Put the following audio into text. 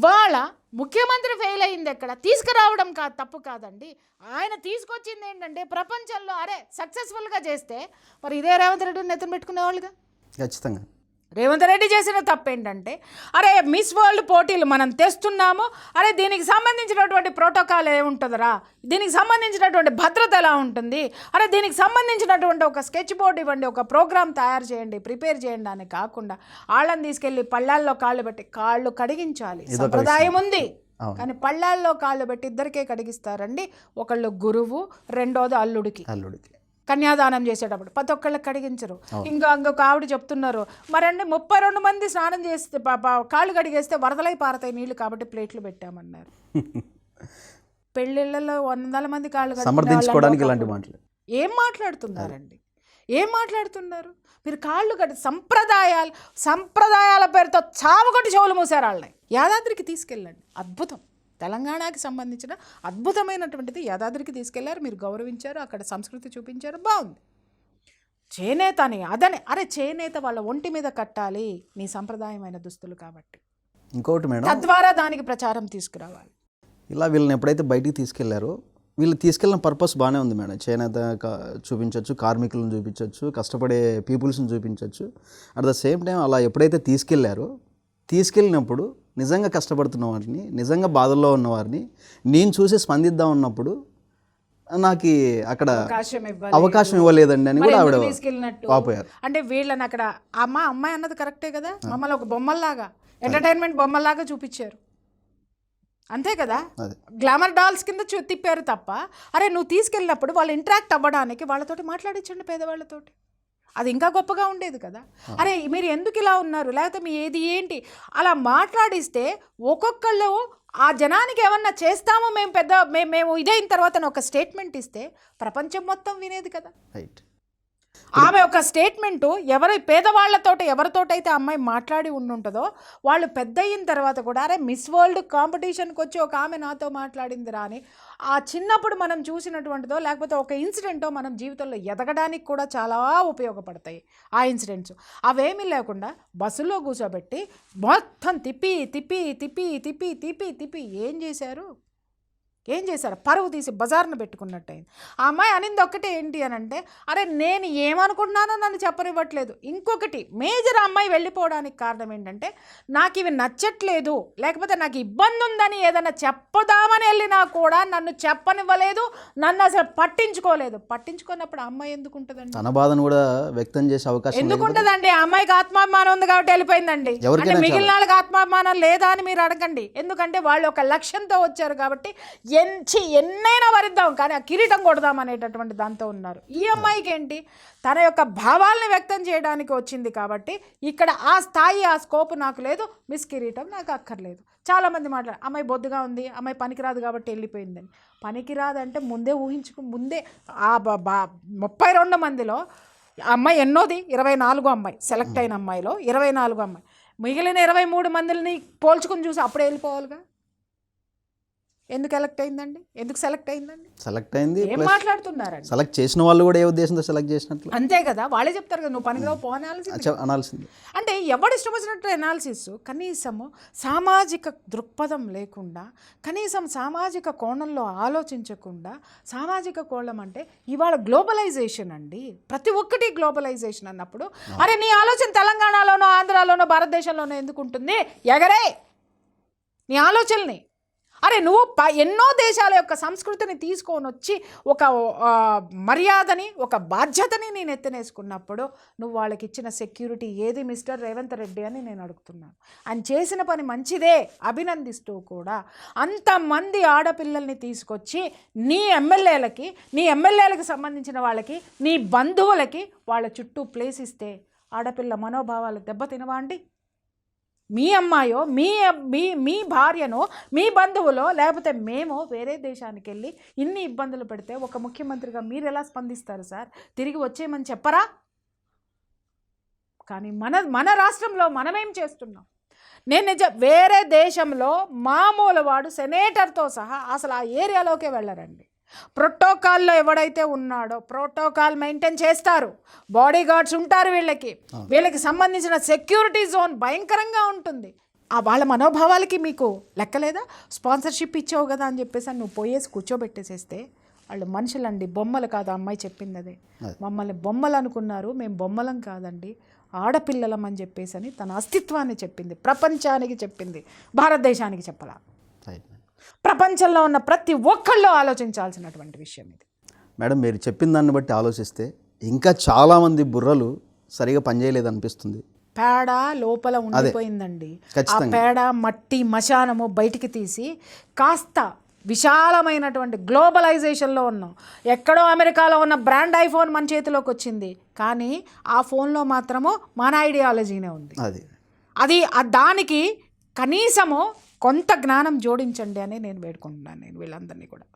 ఇవాళ ముఖ్యమంత్రి ఫెయిల్ అయింది ఎక్కడ? తీసుకురావడం కాదు తప్పు కాదండి. ఆయన తీసుకొచ్చింది ఏంటంటే ప్రపంచంలో అరే సక్సెస్ఫుల్గా చేస్తే మరి ఇదే రేవంత్ రెడ్డిని నెత్తిన పెట్టుకునేవాళ్ళుగా? ఖచ్చితంగా. రేవంత్ రెడ్డి చేసిన తప్పు ఏంటంటే అరే మిస్ వరల్డ్ పోటీలు మనం తెస్తున్నాము అరే దీనికి సంబంధించినటువంటి ప్రోటోకాల్ ఏముంటుందిరా దీనికి సంబంధించినటువంటి భద్రత ఎలా ఉంటుంది? అరే దీనికి సంబంధించినటువంటి ఒక స్కెచ్ బోర్డు ఇవ్వండి ఒక ప్రోగ్రామ్ తయారు చేయండి ప్రిపేర్ చేయండి అని కాకుండా వాళ్ళని తీసుకెళ్ళి పళ్ళాల్లో కాళ్ళు పెట్టి కాళ్ళు కడిగించాలి. సంప్రదాయం ఉంది. కానీ పళ్ళాల్లో కాళ్ళు పెట్టి ఇద్దరికే కడిగిస్తారండి ఒకళ్ళు గురువు రెండోది అల్లుడికి. అల్లుడికి. కన్యాదానం చేసేటప్పుడు ప్రతి ఒక్కళ్ళకి కడిగించరు. ఇంకా ఇంకొక ఆవిడ చెప్తున్నారు మరండి ముప్పై రెండు మంది స్నానం చేస్తే కాళ్ళు కడిగేస్తే వరదలై పారతాయి నీళ్ళు కాబట్టి ప్లేట్లు పెట్టామన్నారు. పెళ్ళిళ్ళలో వందల మంది కాళ్ళు సమర్థించుకోవడానికి ఇలాంటి. మాటలు. ఏం మాట్లాడుతున్నారండి? ఏం మాట్లాడుతున్నారు? మీరు కాళ్ళు కట్టి సంప్రదాయాలు సంప్రదాయాల పేరుతో చావకొట్టి చెవులు మూసారు వాళ్ళని. యాదాద్రికి తీసుకెళ్ళండి. అద్భుతం. తెలంగాణకి సంబంధించిన అద్భుతమైనటువంటిది యాదాద్రికి తీసుకెళ్ళారు మీరు గౌరవించారు అక్కడ సంస్కృతి చూపించారు బాగుంది. చేనేత అని అదని అరే చేనేత వాళ్ళ ఒంటి మీద కట్టాలి నీ సంప్రదాయమైన దుస్తులు కాబట్టి. ఇంకొకటి మేడం తద్వారా దానికి ప్రచారం తీసుకురావాలి. ఇలా వీళ్ళని ఎప్పుడైతే బయటికి తీసుకెళ్ళారో వీళ్ళు తీసుకెళ్ళిన పర్పస్ బాగానే ఉంది మేడం. చేనేత చూపించవచ్చు కార్మికులను చూపించవచ్చు కష్టపడే పీపుల్స్ని చూపించవచ్చు అట్ ద సేమ్ టైం అలా ఎప్పుడైతే తీసుకెళ్ళారో తీసుకెళ్ళినప్పుడు నిజంగా కష్టపడుతున్న వారిని నిజంగా బాధల్లో ఉన్న వారిని నేను చూసి స్పందిద్దాం ఉన్నప్పుడు నాకు అక్కడ అవకాశం ఇవ్వాలి అవకాశం ఇవ్వలేదండి అని కూడా ఆవిడ అంటే వీళ్ళని అక్కడ అమ్మ అమ్మాయి అన్నది కరెక్టే కదా? మమ్మల్ని ఒక బొమ్మల్లాగా ఎంటర్టైన్మెంట్ బొమ్మల్లాగా చూపించారు. అంతే కదా? గ్లామర్ డాల్స్ కింద తిప్పారు తప్ప అరే నువ్వు తీసుకెళ్ళినప్పుడు వాళ్ళు ఇంటరాక్ట్ అవ్వడానికి వాళ్ళతోటి మాట్లాడించండి పేదవాళ్ళతోటి. అది ఇంకా గొప్పగా ఉండేది కదా. అరే మీరు ఎందుకు ఇలా ఉన్నారు? లేకపోతే మీ ఏది ఏంటి? అలా మాట్లాడిస్తే ఒక్కొక్కళ్ళు ఆ జనానికి ఏమన్నా చేస్తామో మేము పెద్ద మేము మేము ఇదైన తర్వాత ఒక స్టేట్మెంట్ ఇస్తే ప్రపంచం మొత్తం వినేది కదా. రైట్. ఆమె ఒక స్టేట్మెంటు ఎవరి పేదవాళ్ళతో ఎవరితోటైతే అమ్మాయి మాట్లాడి ఉండుంటుందో వాళ్ళు పెద్ద అయిన తర్వాత కూడా అరే మిస్ వరల్డ్ కాంపిటీషన్కి వచ్చి ఒక ఆమె నాతో మాట్లాడిందిరా అని ఆ చిన్నప్పుడు మనం చూసినటువంటిదో లేకపోతే ఒక ఇన్సిడెంటో మనం జీవితంలో ఎదగడానికి కూడా చాలా ఉపయోగపడతాయి ఆ ఇన్సిడెంట్స్. అవేమీ లేకుండా బస్సులో కూర్చోబెట్టి మొత్తం తిప్పి తిప్పి తిప్పి తిప్పి తిప్పి తిప్పి ఏం చేశారు? ఏం చేశారు పరువు తీసి బజార్ను పెట్టుకున్నట్టయింది. ఆ అమ్మాయి అనింది ఒక్కటే ఏంటి అని అంటే అరే నేను ఏమనుకుంటున్నానో నన్ను చెప్పనివ్వట్లేదు. ఇంకొకటి మేజర్ అమ్మాయి వెళ్ళిపోవడానికి కారణం ఏంటంటే నాకు ఇవి నచ్చట్లేదు. లేకపోతే నాకు ఇబ్బంది ఉందని ఏదైనా చెప్పదామని వెళ్ళినా కూడా నన్ను చెప్పనివ్వలేదు నన్ను అసలు పట్టించుకోలేదు. పట్టించుకున్నప్పుడు అమ్మాయి ఎందుకు ఉంటుందండి? తన బాధను కూడా వ్యక్తం చేసే అవకాశం ఎందుకు ఉంటుందండి? ఆ అమ్మాయికి ఆత్మాభిమానం ఉంది కాబట్టి వెళ్ళిపోయిందండి. అంటే మిగిలిన వాళ్ళకి ఆత్మాభిమానం లేదా అని మీరు అడగండి. ఎందుకంటే వాళ్ళు ఒక లక్ష్యంతో వచ్చారు కాబట్టి ఎంచి ఎన్నైనా వరిద్దాం కానీ ఆ కిరీటం కొడదాం అనేటటువంటి దాంతో ఉన్నారు. ఈ అమ్మాయికి ఏంటి? తన యొక్క భావాల్ని వ్యక్తం చేయడానికి వచ్చింది కాబట్టి ఇక్కడ ఆ స్థాయి ఆ స్కోప్ నాకు లేదు మిస్ కిరీటం నాకు అక్కర్లేదు. చాలామంది మాట్లాడారు అమ్మాయి బొద్దుగా ఉంది అమ్మాయి పనికిరాదు కాబట్టి వెళ్ళిపోయిందని. పనికిరాదంటే ముందే ఊహించుకు ముందే ఆ ముప్పై రెండు మందిలో అమ్మాయి ఎన్నోది? ఇరవై నాలుగో అమ్మాయి సెలెక్ట్ అయిన అమ్మాయిలో ఇరవై నాలుగో అమ్మాయి. మిగిలిన ఇరవై మూడు మందిని పోల్చుకుని చూసి అప్పుడే వెళ్ళిపోవాలిగా? ఎందుకు ఎలక్ట్ అయిందండి? ఎందుకు సెలెక్ట్ అయిందండి? సెలెక్ట్ అయింది ఏం మాట్లాడుతున్నారండి? సెలెక్ట్ చేసిన వాళ్ళు కూడా ఏ ఉద్దేశంతో సెలెక్ట్ చేసినట్లు? అంతే కదా వాళ్ళే చెప్తారు కదా నువ్వు పనికిరావు పో అనాల్సింది అంటే ఎవడు ఇష్టం వచ్చినట్టు అనాలిసిస్ కనీసము సామాజిక దృక్పథం లేకుండా కనీసం సామాజిక కోణంలో ఆలోచించకుండా సామాజిక కోణం అంటే ఇవాళ గ్లోబలైజేషన్ అండి. ప్రతి ఒక్కటి గ్లోబలైజేషన్ అన్నప్పుడు అరే నీ ఆలోచన తెలంగాణలోనో ఆంధ్రాలోనో భారతదేశంలోనో ఎందుకు ఉంటుంది? ఎగరే! నీ ఆలోచనని అరే నువ్వు ప ఎన్నో దేశాల యొక్క సంస్కృతిని తీసుకొని వచ్చి ఒక మర్యాదని ఒక బాధ్యతని నేను ఎత్తనేసుకున్నప్పుడు నువ్వు వాళ్ళకి ఇచ్చిన సెక్యూరిటీ ఏది మిస్టర్ రేవంత్ రెడ్డి అని నేను అడుగుతున్నాను. ఆయన చేసిన పని మంచిదే అభినందిస్తూ కూడా అంతమంది ఆడపిల్లల్ని తీసుకొచ్చి నీ ఎమ్మెల్యేలకి నీ ఎమ్మెల్యేలకు సంబంధించిన వాళ్ళకి నీ బంధువులకి వాళ్ళ చుట్టూ ప్లేస్ ఇస్తే ఆడపిల్ల మనోభావాలు దెబ్బతినవా అండి? మీ అమ్మాయో మీ మీ మీ భార్యనో మీ బంధువులో లేకపోతే మేము వేరే దేశానికి వెళ్ళి ఇన్ని ఇబ్బందులు పెడితే ఒక ముఖ్యమంత్రిగా మీరు ఎలా స్పందిస్తారు సార్? తిరిగి వచ్చేయమని చెప్పరా? కానీ మన మన రాష్ట్రంలో మనమేం చేస్తున్నాం? నేను నిజ వేరే దేశంలో మామూలు వాడు సెనేటర్తో సహా అసలు ఆ ఏరియాలోకే వెళ్ళరండి. ప్రోటోకాల్లో ఎవడైతే ఉన్నాడో ప్రోటోకాల్ మెయింటైన్ చేస్తారు. బాడీ గార్డ్స్ ఉంటారు వీళ్ళకి. వీళ్ళకి సంబంధించిన సెక్యూరిటీ జోన్ భయంకరంగా ఉంటుంది. ఆ వాళ్ళ మనోభావాలకి మీకు లెక్కలేదా? స్పాన్సర్షిప్ ఇచ్చావు కదా అని చెప్పేసి నువ్వు పోయేసి కూర్చోబెట్టేసేస్తే వాళ్ళు మనుషులండి బొమ్మలు కాదు అమ్మాయి చెప్పింది అదే. మమ్మల్ని బొమ్మలు అనుకున్నారు మేము బొమ్మలం కాదండి ఆడపిల్లలం అని చెప్పేసి అని తన అస్తిత్వాన్ని చెప్పింది ప్రపంచానికి చెప్పింది భారతదేశానికి చెప్పలా. ప్రపంచంలో ఉన్న ప్రతి ఒక్కళ్ళు ఆలోచించాల్సినటువంటి విషయం ఇది. మేడం మీరు చెప్పిన దాన్ని బట్టి ఆలోచిస్తే ఇంకా చాలామంది బుర్రలు సరిగా పనిచేయలేదు అనిపిస్తుంది పేడ లోపల ఉండిపోయిందండి. ఆ. పేడ మట్టి మశానము బయటికి తీసి కాస్త విశాలమైనటువంటి గ్లోబలైజేషన్లో ఉన్నాం. ఎక్కడో అమెరికాలో ఉన్న బ్రాండ్ ఐఫోన్ మన చేతిలోకి వచ్చింది. కానీ ఆ ఫోన్లో మాత్రము మన ఐడియాలజీనే ఉంది. అది. అది దానికి కనీసము కొంత జ్ఞానం జోడించండి అని నేను వేడుకుంటున్నాను నేను వీళ్ళందరినీ కూడా.